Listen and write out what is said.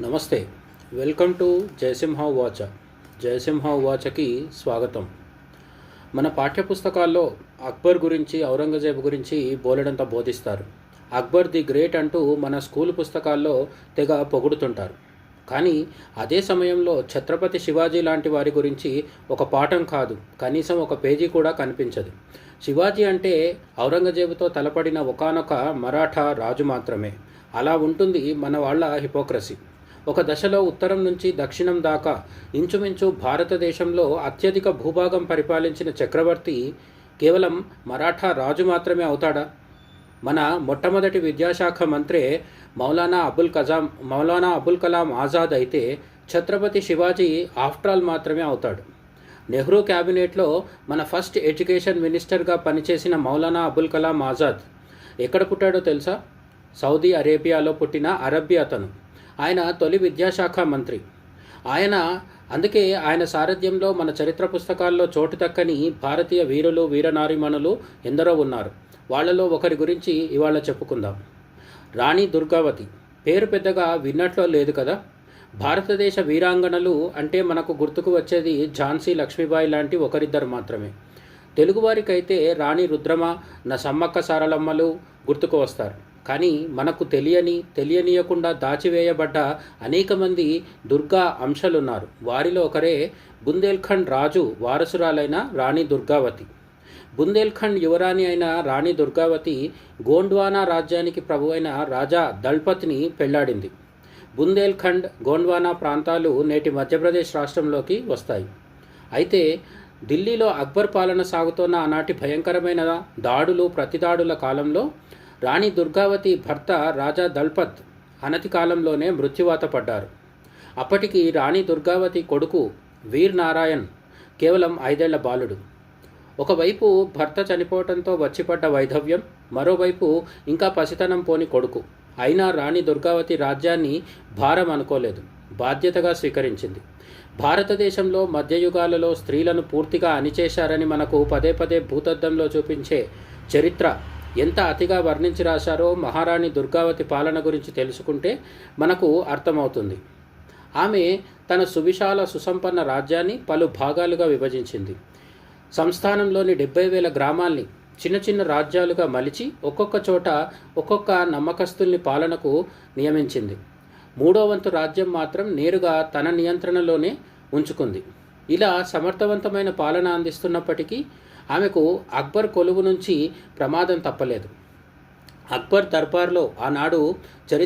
నమస్తే. Welcome to Jayasimha వాచ. జయసింహ వాచకి స్వాగతం. మన పాఠ్యపుస్తకాల్లో అక్బర్ గురించి ఔరంగజేబు గురించి బోలెడంత బోధిస్తారు. అక్బర్ ది గ్రేట్ అంటూ మన స్కూల్ పుస్తకాల్లో తెగ పొగుడుతుంటారు. కానీ అదే సమయంలో ఛత్రపతి శివాజీ లాంటి వారి గురించి ఒక పాఠం కాదు. కనీసం ఒక పేజీ కూడా కనిపించదు. శివాజీ అంటే ఔరంగజేబుతో తలపడిన ఒకానొక మరాఠా రాజు మాత్రమే. అలా ఉంటుంది మన వాళ్ళ హిపోక్రసీ. ఒక దశలో ఉత్తరం నుంచి దక్షిణం దాకా ఇంచుమించు భారతదేశంలో అత్యధిక భూభాగం పరిపాలించిన చక్రవర్తి కేవలం మరాఠా రాజు మాత్రమే అవుతాడా? మన మొట్టమొదటి విద్యాశాఖ మంత్రే మౌలానా అబుల్ కజాం మౌలానా అబుల్ కలాం ఆజాద్ అయితే ఛత్రపతి శివాజీ ఆఫ్టర్ ఆల్ మాత్రమే అవుతాడు. నెహ్రూ క్యాబినెట్లో మన ఫస్ట్ ఎడ్యుకేషన్ మినిస్టర్గా పనిచేసిన మౌలానా అబుల్ కలాం ఆజాద్ ఎక్కడ పుట్టాడో తెలుసా? సౌదీ అరేబియాలో పుట్టిన అరబ్బీ అతను. ఆయన తొలి విద్యాశాఖ మంత్రి. ఆయన అందుకే ఆయన సారథ్యంలో మన చరిత్ర పుస్తకాల్లో చోటు దక్కని భారతీయ వీరులు వీరనారిమణులు ఎందరో ఉన్నారు. వాళ్ళలో ఒకరి గురించి ఇవాళ చెప్పుకుందాం. రాణి దుర్గావతి. పేరు పెద్దగా విన్నట్లో లేదు కదా? భారతదేశ వీరాంగనలు అంటే మనకు గుర్తుకు వచ్చేది ఝాన్సీ లక్ష్మీబాయి లాంటి ఒకరిద్దరు మాత్రమే. తెలుగువారికైతే రాణి రుద్రమ నా సమ్మక్క సారలమ్మలు గుర్తుకు వస్తారు. కానీ మనకు తెలియని తెలియనీయకుండా దాచివేయబడ్డ అనేక మంది దుర్గా అంశాలున్నారు. వారిలో ఒకరే బుందేల్ఖండ్ రాజు వారసురాలైన రాణి దుర్గావతి. బుందేల్ఖండ్ యువరాణి అయిన రాణి దుర్గావతి గోండ్వానా రాజ్యానికి ప్రభువైన రాజా దళపతిని పెళ్ళాడింది. బుందేల్ఖండ్ గోండ్వానా ప్రాంతాలు నేటి మధ్యప్రదేశ్ రాష్ట్రంలోకి వస్తాయి. అయితే ఢిల్లీలో అక్బర్ పాలన సాగుతున్న ఆనాటి భయంకరమైన దాడులు ప్రతిదాడుల కాలంలో రాణి దుర్గావతి భర్త రాజా దల్పత్ అనతి కాలంలోనే మృత్యువాత పడ్డారు. అప్పటికి రాణి దుర్గావతి కొడుకు వీర్ నారాయణ్ కేవలం ఐదేళ్ళ బాలుడు. ఒకవైపు భర్త చనిపోవడంతో వచ్చిపడ్డ వైధవ్యం మరోవైపు ఇంకా పసితనం పోని కొడుకు. అయినా రాణి దుర్గావతి రాజ్యాన్ని భారం అనుకోలేదు బాధ్యతగా స్వీకరించింది. భారతదేశంలో మధ్యయుగాలలో స్త్రీలను పూర్తిగా అణిచేశారని మనకు పదే పదే భూతద్దంలో చూపించే చరిత్ర ఎంత అతిగా వర్ణించి రాశారో మహారాణి దుర్గావతి పాలన గురించి తెలుసుకుంటే మనకు అర్థమవుతుంది. ఆమె తన సువిశాల సుసంపన్న రాజ్యాన్ని పలు భాగాలుగా విభజించింది. సంస్థానంలోని డెబ్బై వేల గ్రామాల్ని చిన్న చిన్న రాజ్యాలుగా మలిచి ఒక్కొక్క చోట ఒక్కొక్క నమ్మకస్తుల్ని పాలనకు నియమించింది. మూడో వంతు రాజ్యం మాత్రం నేరుగా తన నియంత్రణలోనే ఉంచుకుంది. ఇలా సమర్థవంతమైన పాలన అందిస్తున్నప్పటికీ ఆమెకు అక్బర్ కొలువు నుంచి ప్రమాదం తప్పలేదు. అక్బర్ దర్బార్లో ఆనాడు చరిత్ర